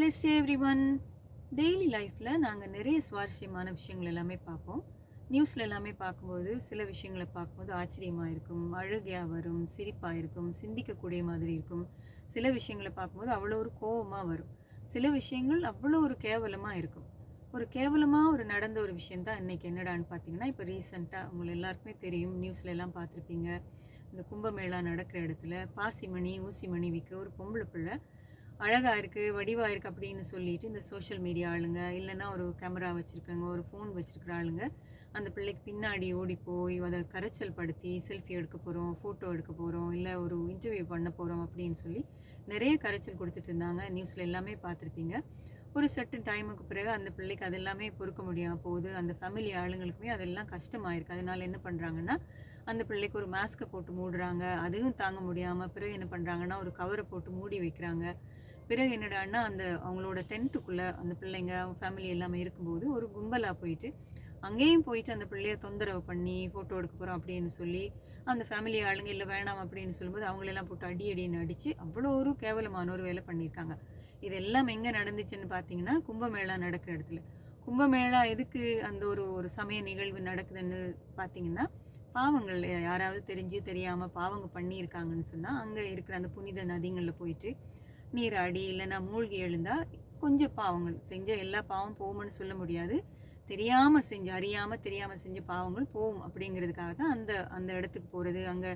Plus every one daily லைஃப்பில் நாங்கள் நிறைய சுவாரஸ்யமான விஷயங்கள் எல்லாமே பார்ப்போம். நியூஸில் எல்லாமே பார்க்கும்போது சில விஷயங்களை பார்க்கும்போது ஆச்சரியமாக இருக்கும் அழுகையாக வரும் சிரிப்பாக இருக்கும் சிந்திக்கக்கூடிய மாதிரி இருக்கும். சில விஷயங்களை பார்க்கும்போது அவ்வளோ ஒரு கோபமாக வரும். சில விஷயங்கள் அவ்வளோ ஒரு கேவலமாக இருக்கும். ஒரு கேவலமாக ஒரு நடந்த ஒரு விஷயம் தான் இன்றைக்கி என்னடான்னு பார்த்தீங்கன்னா இப்போ ரீசெண்டாக உங்களை எல்லாருக்குமே தெரியும். நியூஸ்ல எல்லாம் பார்த்துருப்பீங்க. இந்த கும்பமேளா நடக்கிற இடத்துல பாசிமணி ஊசிமணி விற்கிற ஒரு பொம்பளை பிள்ளை அழகாக இருக்குது வடிவாக இருக்குது அப்படின்னு சொல்லிட்டு இந்த சோஷியல் மீடியா ஆளுங்க இல்லைன்னா ஒரு கேமரா வச்சுருக்காங்க ஒரு ஃபோன் வச்சுருக்கிற ஆளுங்க அந்த பிள்ளைக்கு பின்னாடி ஓடி போய் அதை கரைச்சல் படுத்தி செல்ஃபி எடுக்க போகிறோம் ஃபோட்டோ எடுக்க போகிறோம் இல்லை ஒரு இன்டர்வியூ பண்ண போகிறோம் அப்படின்னு சொல்லி நிறைய கரைச்சல் கொடுத்துட்டு இருந்தாங்க. நியூஸில் எல்லாமே பார்த்துருப்பீங்க. ஒரு செட்டு டைமுக்கு பிறகு அந்த பிள்ளைக்கு அது எல்லாமே பொறுக்க முடியாமல் போகுது. அந்த ஃபேமிலி ஆளுங்களுக்குமே அதெல்லாம் கஷ்டமாயிருக்கு. அதனால் என்ன பண்ணுறாங்கன்னா அந்த பிள்ளைக்கு ஒரு மாஸ்க்கை போட்டு மூடுறாங்க. அதுவும் தாங்க முடியாமல் பிறகு என்ன பண்ணுறாங்கன்னா ஒரு கவரை போட்டு மூடி வைக்கிறாங்க. பிறகு என்னடான்னா அந்த அவங்களோட டென்ட்டுக்குள்ளே அந்த பிள்ளைங்க அவங்க ஃபேமிலி எல்லாமே இருக்கும்போது ஒரு கும்பலாக போயிட்டு அங்கேயும் போயிட்டு அந்த பிள்ளைய தொந்தரவு பண்ணி ஃபோட்டோ எடுக்க போகிறோம் அப்படின்னு சொல்லி அந்த ஃபேமிலி ஆளுங்க இல்லை வேணாம் அப்படின்னு சொல்லும்போது அவங்களெல்லாம் போட்டு அடி அடின்னு அடித்து அவ்வளோ ஒரு கேவலமான ஒரு வேலை பண்ணியிருக்காங்க. இதெல்லாம் எங்கே நடந்துச்சுன்னு பார்த்தீங்கன்னா கும்பமேளா நடக்கிற இடத்துல. கும்பமேளா எதுக்கு அந்த ஒரு ஒரு சமய நிகழ்வு நடக்குதுன்னு பார்த்தீங்கன்னா பாவங்கள் யாராவது தெரிஞ்சு தெரியாமல் பாவங்க பண்ணியிருக்காங்கன்னு சொன்னால் அங்கே இருக்கிற அந்த புனித நதிங்களில் போயிட்டு நீராடி இல்லைன்னா மூழ்கி எழுந்தால் கொஞ்சம் பாவங்கள் செஞ்ச எல்லா பாவம் போகும்னு சொல்ல முடியாது. தெரியாமல் செஞ்ச அறியாமல் தெரியாமல் செஞ்ச பாவங்கள் போகும் அப்படிங்கிறதுக்காக தான் அந்த அந்த இடத்துக்கு போகிறது அங்கே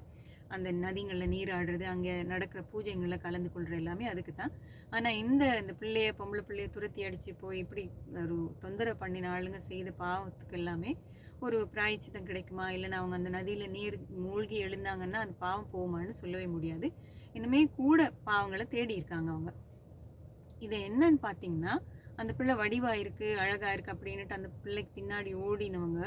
அந்த நதிங்களில் நீராடுறது அங்கே நடக்கிற பூஜைங்களில் கலந்து கொள்கிற எல்லாமே அதுக்கு தான். ஆனால் இந்த இந்த பிள்ளைய பொம்பளை பிள்ளைய துரத்தி அடித்து போய் இப்படி ஒரு தொந்தரவு பண்ணின ஆளுங்க செய்த பாவத்துக்கு எல்லாமே ஒரு பிராய்ச்சித்தம் கிடைக்குமா? இல்லைன்னா அவங்க அந்த நதியில் நீர் மூழ்கி எழுந்தாங்கன்னா அந்த பாவம் போகுமான்னு சொல்லவே முடியாது. இனிமே கூட பாவங்களை தேடி இருக்காங்க அவங்க. இது என்னன்னு பார்த்தீங்கன்னா அந்த பிள்ளை வடிவாக இருக்குது அழகாக இருக்குது அப்படின்ட்டு அந்த பிள்ளைக்கு பின்னாடி ஓடினவங்க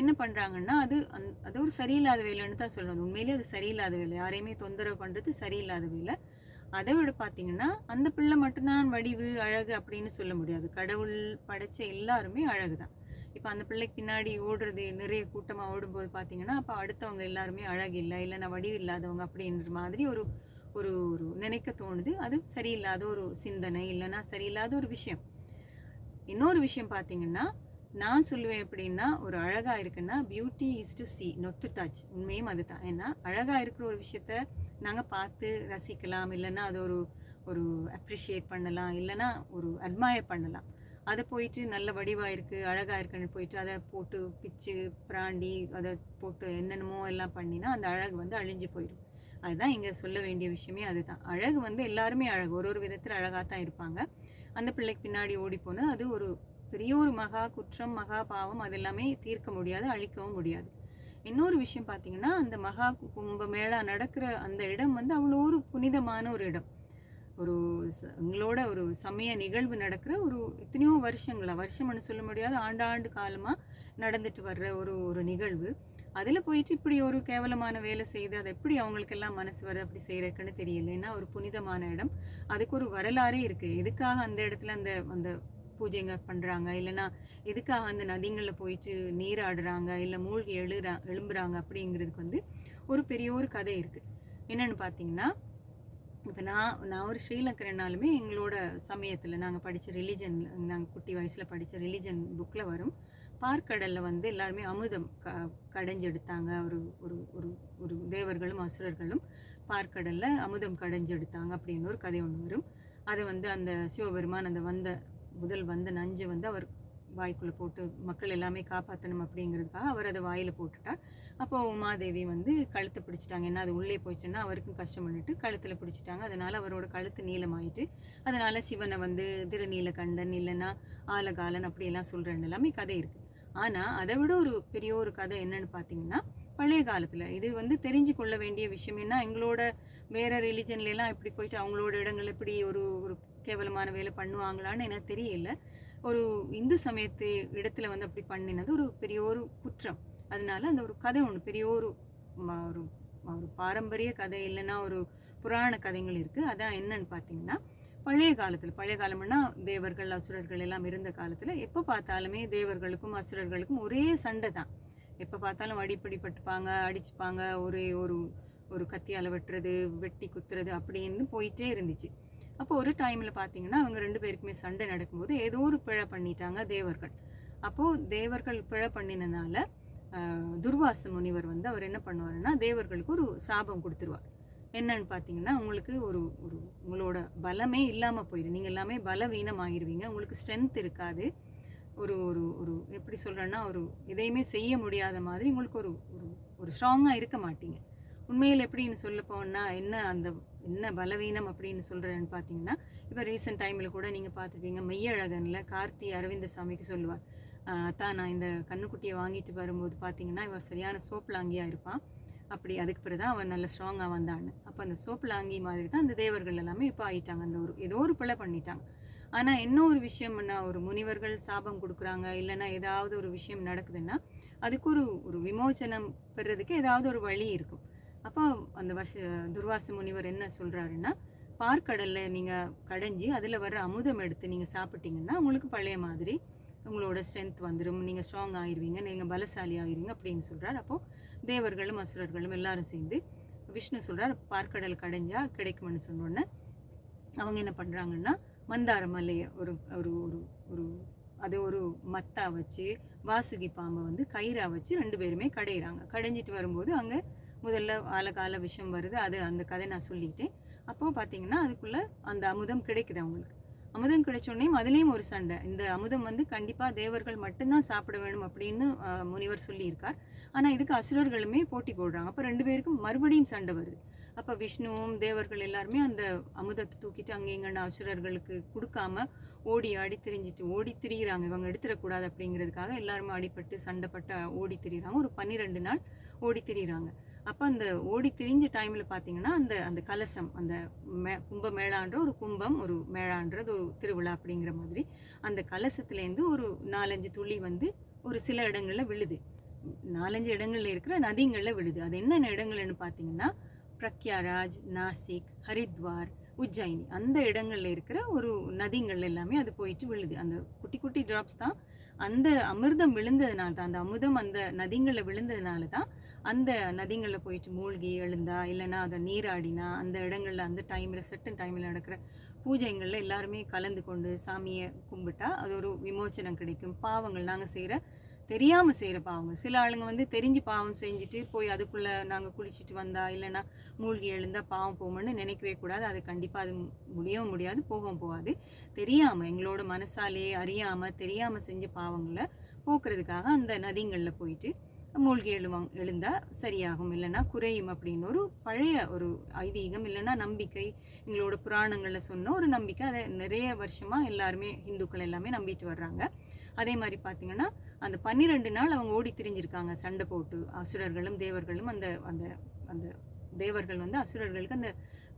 என்ன பண்ணுறாங்கன்னா அது அந் அது ஒரு சரியில்லாத வேலைன்னு தான் சொல்லணும் உண்மையிலேயே அது சரியில்லாத வேலை. யாரையுமே தொந்தரவு பண்ணுறது சரியில்லாத வேலை. அதை விட பார்த்தீங்கன்னா அந்த பிள்ளை மட்டும்தான் வடிவு அழகு அப்படின்னு சொல்ல முடியாது. கடவுள் படைச்ச எல்லாருமே அழகு தான். இப்போ அந்த பிள்ளைக்கு பின்னாடி ஓடுறது நிறைய கூட்டமாக ஓடும்போது பார்த்தீங்கன்னா அப்போ அடுத்தவங்க எல்லாருமே அழகு இல்லை இல்லைன்னா வடிவு இல்லாதவங்க அப்படின்ற மாதிரி ஒரு ஒரு ஒரு நினைக்க தோணுது. அது சரியில்லாத ஒரு சிந்தனை இல்லைன்னா சரியில்லாத ஒரு விஷயம். இன்னொரு விஷயம் பார்த்தீங்கன்னா நான் சொல்லுவேன் எப்படின்னா ஒரு அழகாக இருக்குன்னா beauty is to see not to touch உண்மையும் அதுதான். ஏன்னா அழகாக இருக்கிற ஒரு விஷயத்த நாங்கள் பார்த்து ரசிக்கலாம். இல்லைன்னா அதை ஒரு ஒரு அப்ரிஷியேட் பண்ணலாம். இல்லைன்னா ஒரு அட்மயர் பண்ணலாம். அதை போயிட்டு நல்ல வடிவாக இருக்குது அழகாக இருக்குன்னு போயிட்டு அதை போட்டு பிச்சு பிராண்டி அதை போட்டு என்னென்னமோ எல்லாம் பண்ணினா அந்த அழகு வந்து அழிஞ்சு போயிடும். அதுதான் இங்கே சொல்ல வேண்டிய விஷயமே அதுதான். அழகு வந்து எல்லாருமே அழகு. ஒரு ஒரு விதத்தில் அழகாக தான் இருப்பாங்க. அந்த பிள்ளைக்கு பின்னாடி ஓடி போனால் அது ஒரு பெரிய ஒரு மகா குற்றம் மகா பாவம் அது எல்லாமே தீர்க்க முடியாது அழிக்கவும் முடியாது. இன்னொரு விஷயம் பார்த்தீங்கன்னா அந்த மகா கும்ப மேளா நடக்கிற அந்த இடம் வந்து அவ்வளோ ஒரு புனிதமான ஒரு இடம். ஒரு எங்களோட ஒரு சமய நிகழ்வு நடக்கிற ஒரு எத்தனையோ வருஷங்களா வருஷம்னு சொல்ல முடியாது ஆண்டாண்டு காலமாக நடந்துட்டு வர்ற ஒரு ஒரு நிகழ்வு. அதில் போயிட்டு இப்படி ஒரு கேவலமான வேலை செய்து அதை எப்படி அவங்களுக்கெல்லாம் மனசு வருது அப்படி செய்கிறக்குன்னு தெரியல. ஏன்னா ஒரு புனிதமான இடம். அதுக்கு ஒரு வரலாறே இருக்குது எதுக்காக அந்த இடத்துல அந்த அந்த பூஜைங்க பண்ணுறாங்க இல்லைன்னா எதுக்காக அந்த நதிங்களில் போயிட்டு நீராடுறாங்க இல்லை மூழ்கி எழுறா எழும்புறாங்க? அப்படிங்கிறதுக்கு வந்து ஒரு பெரிய ஒரு கதை இருக்குது என்னென்னு பார்த்தீங்கன்னா இப்போ நான் நான் ஒரு ஸ்ரீலங்கரனாலுமே எங்களோட சமயத்தில் நாங்கள் படித்த ரிலிஜன் நாங்கள் குட்டி வயசில் படித்த ரிலிஜன் புக்கில் வரும். பார்க்கடலில் வந்து எல்லாருமே அமுதம் க கடைஞ்செடுத்தாங்க. ஒரு ஒரு ஒரு ஒரு தேவர்களும் அசுரர்களும் பார்க்கடலில் அமுதம் கடைஞ்செடுத்தாங்க அப்படின்னு ஒரு கதை ஒன்று வரும். அதை வந்து அந்த சிவபெருமான் அந்த வந்த முதல் வந்த நஞ்சை வந்து அவர் வாய்க்குள்ளே போட்டு மக்கள் எல்லாமே காப்பாற்றணும் அப்படிங்கிறதுக்காக அவர் அதை வாயில் போட்டுட்டார் அப்போ உமாதேவி வந்து கழுத்தை பிடிச்சிட்டாங்க. ஏன்னா அது உள்ளே போயிடுச்சுன்னா அவருக்கும் கஷ்டம் பண்ணிட்டு கழுத்தில் பிடிச்சிட்டாங்க. அதனால் அவரோட கழுத்து நீளமாயிட்டு அதனால் சிவனை வந்து திருநீலகண்டன் இல்லைன்னா ஆலகாலன் அப்படியெல்லாம் சொல்கிறேன்னு எல்லாமே கதை இருக்குது ஆனால் அதை விட ஒரு பெரிய ஒரு கதை என்னன்னு பார்த்தீங்கன்னா பழைய காலத்தில். இது வந்து தெரிஞ்சு கொள்ள வேண்டிய விஷயம். என்ன எங்களோட வேற ரிலிஜன்லாம் இப்படி போயிட்டு அவங்களோட இடங்கள் எப்படி ஒரு ஒரு கேவலமான வேலை பண்ணுவாங்களான்னு எனக்கு தெரியல. ஒரு இந்து சமயத்து இடத்துல வந்து அப்படி பண்ணினது ஒரு பெரிய ஒரு குற்றம். அதனால அந்த ஒரு கதை ஒன்று பெரிய ஒரு ஒரு ஒரு பாரம்பரிய கதை இல்லைன்னா ஒரு புராண கதைகள் இருக்குது அதான் என்னன்னு பார்த்தீங்கன்னா பழைய காலத்தில் பழைய காலம்னா தேவர்கள் அசுரர்கள் எல்லாம் இருந்த காலத்தில் எப்போ பார்த்தாலுமே தேவர்களுக்கும் அசுரர்களுக்கும் ஒரே சண்டை தான். எப்போ பார்த்தாலும் அடிப்படிப்பட்டுப்பாங்க அடிச்சுப்பாங்க ஒரே ஒரு ஒரு கத்தியால் வெட்டுறது வெட்டி குத்துறது அப்படின்னு போயிட்டே இருந்துச்சு. அப்போ ஒரு டைமில் பார்த்தீங்கன்னா அவங்க ரெண்டு பேருக்குமே சண்டை நடக்கும்போது ஏதோ ஒரு பிழை பண்ணிட்டாங்க தேவர்கள். அப்போது தேவர்கள் பிழை பண்ணினனால துர்வாச முனிவர் வந்து அவர் என்ன பண்ணுவாருன்னா தேவர்களுக்கு ஒரு சாபம் கொடுத்துருவார். என்னன்னு பார்த்தீங்கன்னா உங்களுக்கு ஒரு ஒரு உங்களோட பலமே இல்லாமல் போயிடும் நீங்கள் எல்லாமே பலவீனம் ஆகிருவீங்க உங்களுக்கு ஸ்ட்ரென்த் இருக்காது. ஒரு ஒரு ஒரு எப்படி சொல்கிறேன்னா ஒரு எதையுமே செய்ய முடியாத மாதிரி உங்களுக்கு ஒரு ஒரு ஒரு ஸ்ட்ராங்காக இருக்க மாட்டீங்க. உண்மையில் எப்படின்னு சொல்ல என்ன அந்த என்ன பலவீனம் அப்படின்னு சொல்கிறேன்னு பார்த்தீங்கன்னா இப்போ ரீசெண்ட் டைமில் கூட நீங்கள் பார்த்துருப்பீங்க மெய்யழகனில் கார்த்தி அரவிந்த சாமிக்கு சொல்லுவார் அத்தான் நான் இந்த கண்ணுக்குட்டியை வாங்கிட்டு வரும்போது பார்த்தீங்கன்னா இவர் சரியான சோப்புலாங்கியாக இருப்பான் அப்படி அதுக்கு பிறகு தான் அவன் நல்ல ஸ்ட்ராங்காக வந்தான்னு. அப்போ அந்த சோப்பிலாங்கி மாதிரி தான் அந்த தேவர்கள் எல்லாமே இப்போ ஆயிட்டாங்க. அந்த ஒரு ஏதோ ஒரு பிழை பண்ணிட்டாங்க. ஆனால் என்ன ஒரு விஷயம் என்ன ஒரு முனிவர்கள் சாபம் கொடுக்குறாங்க இல்லைன்னா ஏதாவது ஒரு விஷயம் நடக்குதுன்னா அதுக்கு ஒரு ஒரு விமோச்சனம் பெறதுக்கு ஏதாவது ஒரு வழி இருக்கும். அப்போ அந்த வருஷ துர்வாச முனிவர் என்ன சொல்கிறாருன்னா பார்க்கடலில் நீங்கள் கடைஞ்சி அதில் வர்ற அமுதம் எடுத்து நீங்கள் சாப்பிட்டீங்கன்னா உங்களுக்கு பழைய மாதிரி உங்களோட ஸ்ட்ரென்த் வந்துடும் நீங்கள் ஸ்ட்ராங் ஆயிடுவீங்க நீங்கள் பலசாலி ஆயிடுவீங்க அப்படின்னு சொல்கிறார் அப்போது தேவர்களும் அசுரர்களும் எல்லாரும் சேர்ந்து விஷ்ணு சொல்கிறார் பார்க்கடல் கடைஞ்சா கிடைக்கும்னு சொன்னோன்னே அவங்க என்ன பண்ணுறாங்கன்னா மந்தார மலையை ஒரு ஒரு ஒரு ஒரு அது ஒரு மத்தா வச்சு வாசுகி பாம்பை வந்து கயிறா வச்சு ரெண்டு பேருமே கடையிறாங்க. கடைஞ்சிட்டு வரும்போது அங்கே முதல்ல ஆலகால விஷம் வருது அது அந்த கதை நான் சொல்லிட்டேன். அப்போ பார்த்தீங்கன்னா அதுக்குள்ளே அந்த அமுதம் கிடைக்குது அவங்களுக்கு. அமுதம் கிடைச்சோடனே அதுலேயும் ஒரு சண்டை. இந்த அமுதம் வந்து கண்டிப்பாக தேவர்கள் மட்டும்தான் சாப்பிட வேணும் அப்படின்னு முனிவர் சொல்லியிருக்கார். ஆனால் இதுக்கு அசுரர்களுமே போட்டி போடுறாங்க. அப்போ ரெண்டு பேருக்கும் மறுபடியும் சண்டை வருது. அப்போ விஷ்ணுவும் தேவர்கள் எல்லாருமே அந்த அமுதத்தை தூக்கிட்டு அங்கே இங்கன்னு அசுரர்களுக்கு கொடுக்காம ஓடி ஆடி திரிஞ்சிட்டு ஓடி திரியிறாங்க. இவங்க எடுத்துடக்கூடாது அப்படிங்கிறதுக்காக எல்லாருமே அடிபட்டு சண்டைப்பட்டு ஓடி திரியிறாங்க. ஒரு பன்னிரெண்டு நாள் ஓடி திரியிறாங்க. அப்போ அந்த ஓடி திரிஞ்ச டைமில் பார்த்தீங்கன்னா அந்த அந்த கலசம் அந்த மே கும்ப மேளான்ற ஒரு கும்பம் ஒரு மேளான்றது ஒரு திருவிழா அப்படிங்கிற மாதிரி அந்த கலசத்துலேருந்து ஒரு நாலஞ்சு துளி வந்து ஒரு சில இடங்களில் விழுது. நாலஞ்சு இடங்களில் இருக்கிற நதிங்களில் விழுது. அது என்னென்ன இடங்கள்னு பார்த்தீங்கன்னா பிரக்யாராஜ் நாசிக் ஹரித்வார் உஜ்ஜயினி அந்த இடங்களில் இருக்கிற ஒரு நதிங்கள் எல்லாமே அது போயிட்டு விழுது. அந்த குட்டி குட்டி ட்ராப்ஸ் தான். அந்த அமிர்தம் விழுந்ததுனால தான் அந்த அமுதம் அந்த நதிங்களில் விழுந்ததுனால தான் அந்த நதிங்களில் போயிட்டு மூழ்கி எழுந்தா இல்லைன்னா அதை நீராடினா அந்த இடங்களில் அந்த டைமில் செட்டன் டைமில் நடக்கிற பூஜைகளில் எல்லாருமே கலந்து கொண்டு சாமியை கும்பிட்டா அது ஒரு விமோச்சனம் கிடைக்கும். பாவங்கள் நாங்கள் செய்கிற தெரியாமல் செய்கிற பாவங்கள். சில ஆளுங்க வந்து தெரிஞ்சு பாவம் செஞ்சுட்டு போய் அதுக்குள்ளே நாங்கள் குளிச்சுட்டு வந்தா இல்லைன்னா மூழ்கி எழுந்தா பாவம் போகணும்னு நினைக்கவே கூடாது. அது கண்டிப்பாக அது முடியவும் முடியாது போகவும் போகாது. தெரியாமல் எங்களோட மனசாலேயே அறியாமல் தெரியாமல் செஞ்ச பாவங்களை போக்குறதுக்காக அந்த நதிங்களில் போயிட்டு மூழ்கி எழுவாங்க எழுந்தா சரியாகும். இல்லைன்னா குறையும் அப்படின்னு ஒரு பழைய ஒரு ஐதீகம் இல்லைன்னா நம்பிக்கை எங்களோட புராணங்களில் சொன்ன ஒரு நம்பிக்கை. அதை நிறைய வருஷமாக எல்லாருமே இந்துக்கள் எல்லாமே நம்பிட்டு வர்றாங்க. அதே மாதிரி பார்த்தீங்கன்னா அந்த பன்னிரெண்டு நாள் அவங்க ஓடி திரிஞ்சிருக்காங்க. சண்டை போட்டு அசுரர்களும் தேவர்களும் அந்த அந்த அந்த தேவர்கள் வந்து அசுரர்களுக்கு அந்த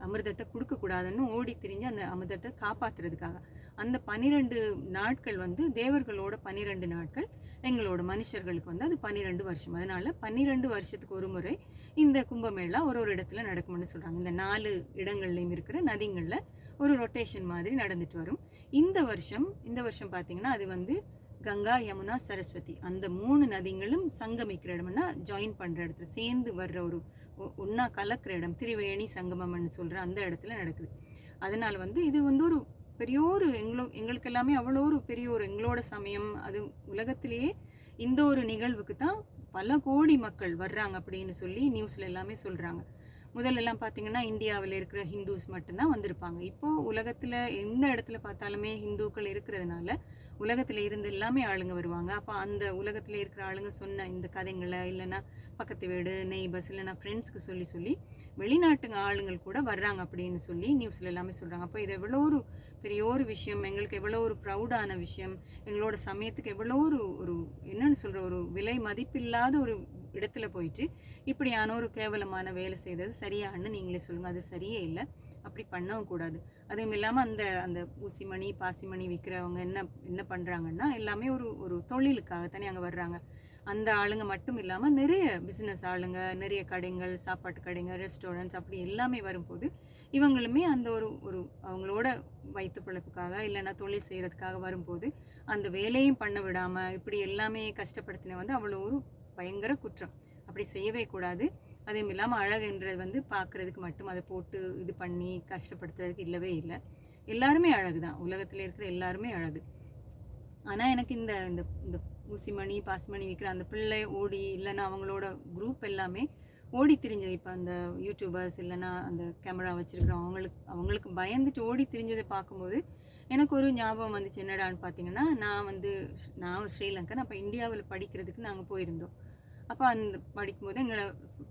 அமிர்தத்தை கொடுக்கக்கூடாதுன்னு ஓடி திரிஞ்சு அந்த அமிர்தத்தை காப்பாத்துறதுக்காக. அந்த பன்னிரெண்டு நாட்கள் வந்து தேவர்களோட பன்னிரெண்டு நாட்கள். எங்களோட மனுஷர்களுக்கு வந்து அது பன்னிரெண்டு வருஷம். அதனால பன்னிரெண்டு வருஷத்துக்கு ஒரு முறை இந்த கும்பமேளா ஒரு ஒரு இடத்துல நடக்கும்னு சொல்கிறாங்க இந்த நாலு இடங்கள்லையும் இருக்கிற நதிங்களில் ஒரு ரொட்டேஷன் மாதிரி நடந்துட்டு வரும். இந்த வருஷம் இந்த வருஷம் பார்த்தீங்கன்னா அது வந்து கங்கா யமுனா சரஸ்வதி அந்த மூணு நதிங்களும் சங்கமிக்கிற இடம்னா ஜாயின் பண்ணுற இடத்துல சேர்ந்து வர்ற ஒரு ஒன்றா கலக்கிற இடம் திரிவேணி சங்கமம்னு சொல்கிற அந்த இடத்துல நடக்குது. அதனால் வந்து இது வந்து ஒரு பெரிய ஒரு எங்களோ எங்களுக்கு எல்லாமே அவ்வளோ ஒரு பெரிய ஒரு எங்களோட சமயம். அது உலகத்திலேயே இந்த ஒரு நிகழ்வுக்கு தான் பல கோடி மக்கள் வர்றாங்க அப்படின்னு சொல்லி நியூஸில் எல்லாமே சொல்கிறாங்க முதல்லலாம் பார்த்தீங்கன்னா இந்தியாவில் இருக்கிற ஹிந்துஸ் மட்டும்தான் வந்திருப்பாங்க. இப்போது உலகத்தில் எந்த இடத்துல பார்த்தாலுமே ஹிந்துக்கள் இருக்கிறதுனால உலகத்தில் இருந்து எல்லாமே ஆளுங்க வருவாங்க. அப்போ அந்த உலகத்தில் இருக்கிற ஆளுங்க சொன்ன இந்த கதைங்களை இல்லைன்னா பக்கத்து வீடு நெய்பர்ஸ் இல்லைன்னா ஃப்ரெண்ட்ஸ்க்கு சொல்லி சொல்லி வெளிநாட்டுங்க ஆளுங்கள் கூட வர்றாங்க அப்படின்னு சொல்லி நியூஸில் எல்லாமே சொல்கிறாங்க அப்போ இது எவ்வளோ ஒரு பெரிய ஒரு விஷயம் எங்களுக்கு எவ்வளோ ஒரு ப்ரௌடான விஷயம் எங்களோட சமயத்துக்கு எவ்வளோ ஒரு ஒரு என்னன்னு சொல்கிற ஒரு விலை மதிப்பில்லாத ஒரு இடத்துல போயிட்டு இப்படியான ஒரு கேவலமான வேலை செய்தது சரியான்னு நீங்களே சொல்லுங்கள் அது சரியே இல்லை. அப்படி பண்ணவும் கூடாது. அதுவும் இல்லாமல் அந்த அந்த ஊசிமணி பாசிமணி விற்கிறவங்க என்ன என்ன பண்ணுறாங்கன்னா எல்லாமே ஒரு ஒரு தொழிலுக்காகத்தானே அங்கே வர்றாங்க. அந்த ஆளுங்க மட்டும் இல்லாமல் நிறைய பிஸ்னஸ் ஆளுங்க நிறைய கடைகள் சாப்பாட்டு கடைங்க ரெஸ்டாரண்ட்ஸ் அப்படி எல்லாமே வரும்போது இவங்களுமே அந்த ஒரு ஒரு அவங்களோட வயிற்று பிழைப்புக்காக இல்லைன்னா தொழில் செய்கிறதுக்காக வரும்போது அந்த வேலையும் பண்ண விடாமல் இப்படி எல்லாமே கஷ்டப்படுத்தின வந்து அவ்வளோ ஒரு பயங்கர குற்றம். அப்படி செய்யவே கூடாது. அதுவும் இல்லாமல் அழகுன்றது வந்து பார்க்குறதுக்கு மட்டும் அதை போட்டு இது பண்ணி கஷ்டப்படுத்துறதுக்கு இல்லவே இல்லை. எல்லாருமே அழகு தான் உலகத்தில் இருக்கிற எல்லாருமே அழகு. ஆனால் எனக்கு இந்த இந்த இந்த ஊசிமணி பாசிமணி விற்கிற அந்த பிள்ளை ஓடி இல்லைன்னா அவங்களோட குரூப் எல்லாமே ஓடி திரிஞ்சது. இப்போ அந்த யூடியூபர்ஸ் இல்லைன்னா அந்த கேமரா வச்சுருக்கிறோம் அவங்களுக்கு அவங்களுக்கு பயந்துட்டு ஓடி திரிஞ்சதை பார்க்கும்போது எனக்கு ஒரு ஞாபகம் வந்துச்சு. என்னடான்னு பார்த்தீங்கன்னா நான் வந்து நான் ஒரு ஸ்ரீலங்கன். அப்போ இந்தியாவில் படிக்கிறதுக்கு நாங்கள் போயிருந்தோம். அப்போ அந்த படிக்கும்போது எங்களோட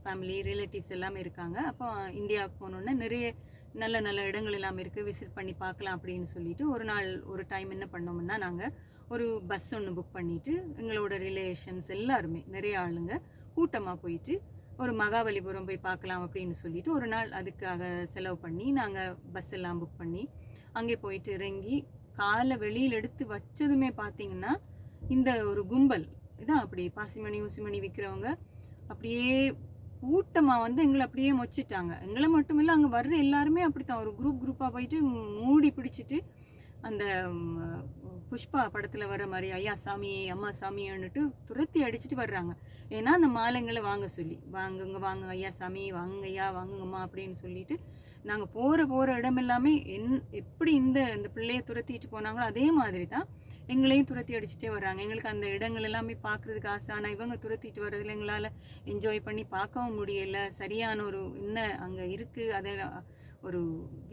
ஃபேமிலி ரிலேட்டிவ்ஸ் எல்லாமே இருக்காங்க. அப்போ இந்தியாவுக்கு போனோன்னே நிறைய நல்ல நல்ல இடங்கள் எல்லாமே இருக்குது விசிட் பண்ணி பார்க்கலாம் அப்படின்னு சொல்லிட்டு ஒரு நாள் ஒரு டைம் என்ன பண்ணோம்னா நாங்கள் ஒரு பஸ் ஒன்று புக் பண்ணிவிட்டு எங்களோட ரிலேஷன்ஸ் எல்லாருமே நிறைய ஆளுங்க கூட்டமாக போயிட்டு ஒரு மகாபலிபுரம் போய் பார்க்கலாம் அப்படின்னு சொல்லிட்டு ஒரு நாள் அதுக்காக செலவு பண்ணி நாங்கள் பஸ் எல்லாம் புக் பண்ணி அங்கே போயிட்டு இறங்கி காலை வெளியில் எடுத்து வச்சதுமே பார்த்தீங்கன்னா இந்த ஒரு கும்பல் இதான் அப்படி பாசிமணி ஊசிமணி விற்கிறவங்க அப்படியே கூட்டமாக வந்து எங்களை அப்படியே மொச்சிட்டாங்க. எங்களை மட்டும் இல்லை அங்கே வர்ற எல்லாருமே அப்படித்தான். ஒரு குரூப் குரூப்பாக போயிட்டு மூடி பிடிச்சிட்டு அந்த புஷ்பா படத்தில் வர மாதிரி ஐயா சாமி அம்மா சாமின்னுட்டு துரத்தி அடிச்சிட்டு வர்றாங்க. ஏன்னா அந்த மாலைங்களை வாங்க சொல்லி வாங்குங்க வாங்க ஐயா சாமி வாங்குங்க ஐயா வாங்குங்கம்மா அப்படின்னு சொல்லிட்டு நாங்கள் போகிற போகிற இடம் எல்லாமே என் எப்படி இந்த இந்த பிள்ளையை துரத்திட்டு போனாங்களோ அதே மாதிரி தான் எங்களையும் துரத்தி அடிச்சுட்டே வர்றாங்க. எங்களுக்கு அந்த இடங்கள் எல்லாமே பார்க்குறதுக்கு ஆசை. ஆனால் இவங்க துரத்திட்டு வர்றதுல எங்களால் என்ஜாய் பண்ணி பார்க்கவும் முடியலை. சரியான ஒரு என்ன அங்கே இருக்குது அதை ஒரு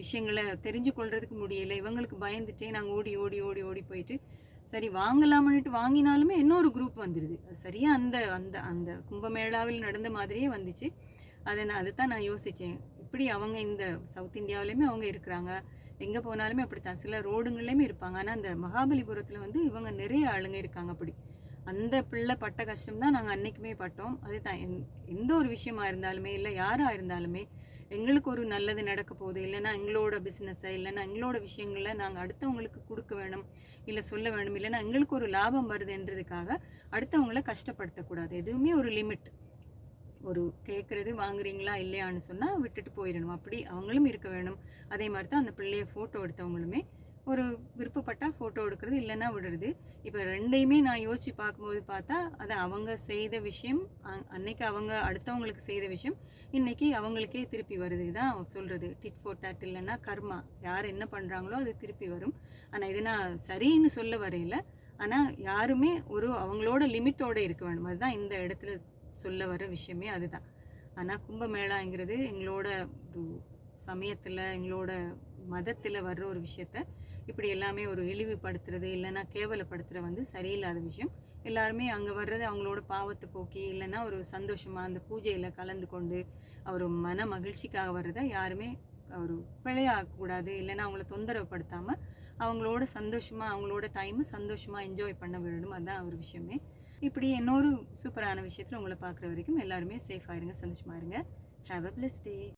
விஷயங்களை தெரிஞ்சு கொள்றதுக்கு முடியல. இவங்களுக்கு பயந்துட்டே நாங்கள் ஓடி ஓடி ஓடி ஓடி போயிட்டு சரி வாங்கலாம்னுட்டு வாங்கினாலுமே இன்னொரு குரூப் வந்துடுது அது சரியா அந்த அந்த அந்த கும்பமேளாவில் நடந்த மாதிரியே வந்துச்சு. அதை நான் அதை தான் நான் யோசித்தேன் இப்படி அவங்க இந்த சவுத் இந்தியாவிலையுமே அவங்க இருக்கிறாங்க. எங்கே போனாலுமே அப்படித்தான். சில ரோடுங்கள்லேயுமே இருப்பாங்க. ஆனால் அந்த மகாபலிபுரத்தில் வந்து இவங்க நிறைய ஆளுங்க இருக்காங்க அப்படி. அந்த பிள்ளை பட்ட கஷ்டம் தான் நாங்கள் அன்னைக்குமே பட்டோம். அதுதான். எந்- எந்த ஒரு விஷயமா இருந்தாலுமே இல்லை யாராக இருந்தாலுமே எங்களுக்கு ஒரு நல்லது நடக்க போகுது. இல்லைன்னா எங்களோட பிஸ்னஸை இல்லைன்னா எங்களோட விஷயங்களை நாங்கள் அடுத்தவங்களுக்கு கொடுக்க வேணும் இல்லை சொல்ல வேணும் இல்லைன்னா எங்களுக்கு ஒரு லாபம் வருதுன்றதுக்காக அடுத்தவங்கள கஷ்டப்படுத்தக்கூடாது. எதுவுமே ஒரு லிமிட் ஒரு கேட்குறது வாங்குறீங்களா இல்லையான்னு சொன்னால் விட்டுட்டு போயிடணும். அப்படி அவங்களும் இருக்க வேணும். அதே மாதிரி தான் அந்த பிள்ளைய ஃபோட்டோ எடுத்தவங்களுமே. ஒரு விருப்பப்பட்டால் ஃபோட்டோ எடுக்கிறது இல்லைன்னா விடுறது. இப்போ ரெண்டையுமே நான் யோசித்து பார்க்கும்போது பார்த்தா அது அவங்க செய்த விஷயம் அன்னைக்கு அவங்க அடுத்தவங்களுக்கு செய்த விஷயம் இன்னைக்கு அவங்களுக்கே திருப்பி வருது. இதான் சொல்கிறது டிட் ஃபோட்டாட் இல்லைன்னா கர்மா. யார் என்ன பண்ணுறாங்களோ அது திருப்பி வரும். ஆனால் இது நான் சரின்னு சொல்ல வரையில ஆனால் யாருமே ஒரு அவங்களோட லிமிட்டோட இருக்க வேண்டும் அதுதான் இந்த இடத்துல சொல்ல வர விஷயமே அதுதான். ஆனால் கும்பமேளாங்கிறது எங்களோட ஒரு சமயத்தில் எங்களோட மதத்தில் வர்ற ஒரு விஷயத்த இப்படி எல்லாமே ஒரு இழிவுபடுத்துறது இல்லைன்னா கேவலப்படுத்துகிற வந்து சரியில்லாத விஷயம். எல்லாருமே அங்கே வர்றது அவங்களோட பாவத்தை போக்கி இல்லைன்னா ஒரு சந்தோஷமாக அந்த பூஜையில் கலந்து கொண்டு ஒரு மன மகிழ்ச்சிக்காக வர்றதை யாருமே ஒரு பிழையாகக்கூடாது இல்லைன்னா அவங்கள தொந்தரவுப்படுத்தாமல் அவங்களோட சந்தோஷமாக அவங்களோட டைமு சந்தோஷமாக என்ஜாய் பண்ண விடணும். அதுதான் ஒரு விஷயமே. இப்படி இன்னொரு சூப்பரான விஷயத்தில் உங்களை பார்க்குற வரைக்கும் எல்லாருமே சேஃபாக இருங்க சந்தோஷமாக இருங்க. Have a plus day